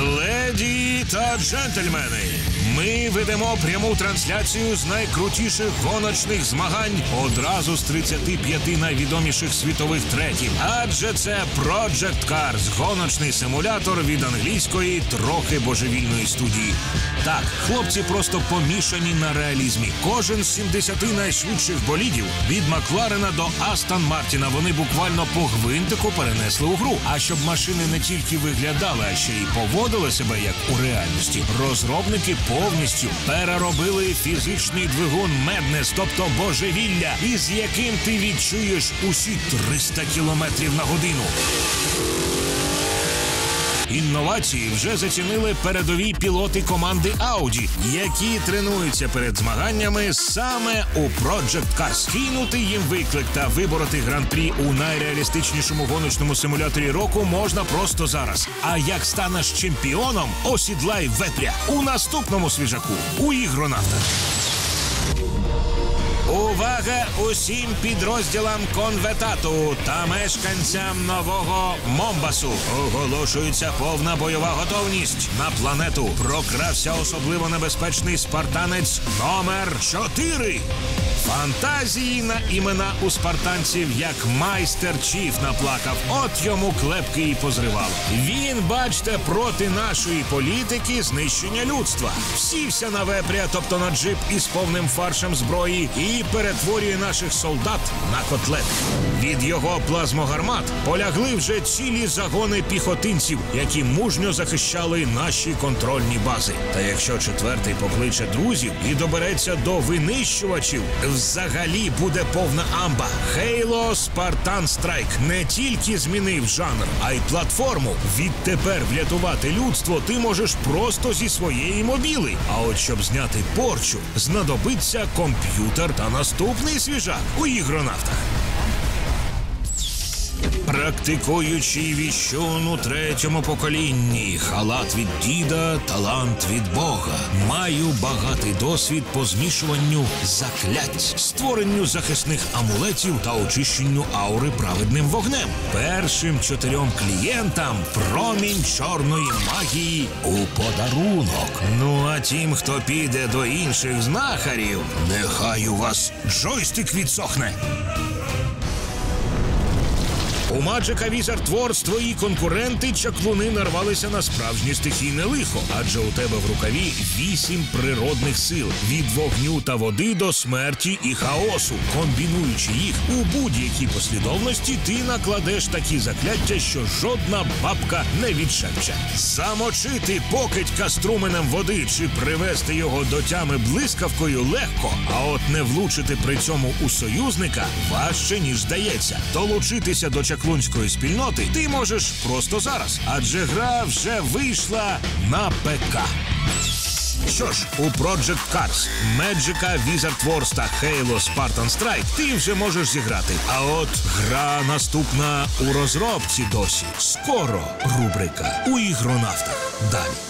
Леді та джентльмени, ми ведемо пряму трансляцію з найкрутіших гоночних змагань одразу з 35 найвідоміших світових треків. Адже це Project Cars – гоночний симулятор від англійської трохи божевільної студії. Так, хлопці просто помішані на реалізмі. Кожен з 70 найшвидших болідів від Макларена до Астон Мартіна вони буквально по гвинтику перенесли у гру. А щоб машини не тільки виглядали, а ще й поводили себе як у реальності. Розробники повністю переробили фізичний двигун Меднес, тобто божевілля, із яким ти відчуєш усі 300 кілометрів на годину. Інновації вже зацінили передові пілоти команди Audi, які тренуються перед змаганнями саме у Project Cars. Кинути їм виклик та вибороти гран-прі у найреалістичнішому гоночному симуляторі року можна просто зараз. А як станеш чемпіоном, осідлай вепря у наступному свіжаку у ігронавтах. Увага усім підрозділам конветату та мешканцям нового Момбасу. Оголошується повна бойова готовність. На планету прокрався особливо небезпечний спартанець номер 4 Фантазії на імена у спартанців як майстер Чіф наплакав. От йому клепки і позривало. Він, бачте, проти нашої політики знищення людства. Сівся на вепря, тобто на джип із повним фаршем зброї, і перетворює наших солдат на котлети. Від його плазмогармат полягли вже цілі загони піхотинців, які мужньо захищали наші контрольні бази. Та якщо четвертий покличе друзів і добереться до винищувачів, взагалі буде повна амба. Halo Spartan Strike не тільки змінив жанр, а й платформу. Відтепер врятувати людство ти можеш просто зі своєї мобіли. А от щоб зняти порчу, знадобиться комп'ютер та наступний свіжак у ігронавтах. Практикуючий віщун у третьому поколінні, халат від діда, талант від Бога. Маю багатий досвід по змішуванню заклять, створенню захисних амулетів та очищенню аури праведним вогнем. Першим чотирьом клієнтам промінь чорної магії у подарунок. Ну а тим, хто піде до інших знахарів, нехай у вас джойстик відсохне. У Magic Wizard Wars твої конкуренти чаклуни нарвалися на справжнє стихійне лихо, адже у тебе в рукаві вісім природних сил від вогню та води до смерті і хаосу. Комбінуючи їх у будь-якій послідовності, ти накладеш такі закляття, що жодна бабка не відшепче. Замочити покидька струменем води чи привести його до тями блискавкою легко, а от не влучити при цьому у союзника важче ніж здається. Долучитися до чаклунської спільноти ти можеш просто зараз, адже гра вже вийшла на ПК. Що ж, у Project Cars, Magic Wizard Wars та Halo Spartan Strike ти вже можеш зіграти. А от гра наступна у розробці досі. Скоро рубрика у ігронавтах. Далі.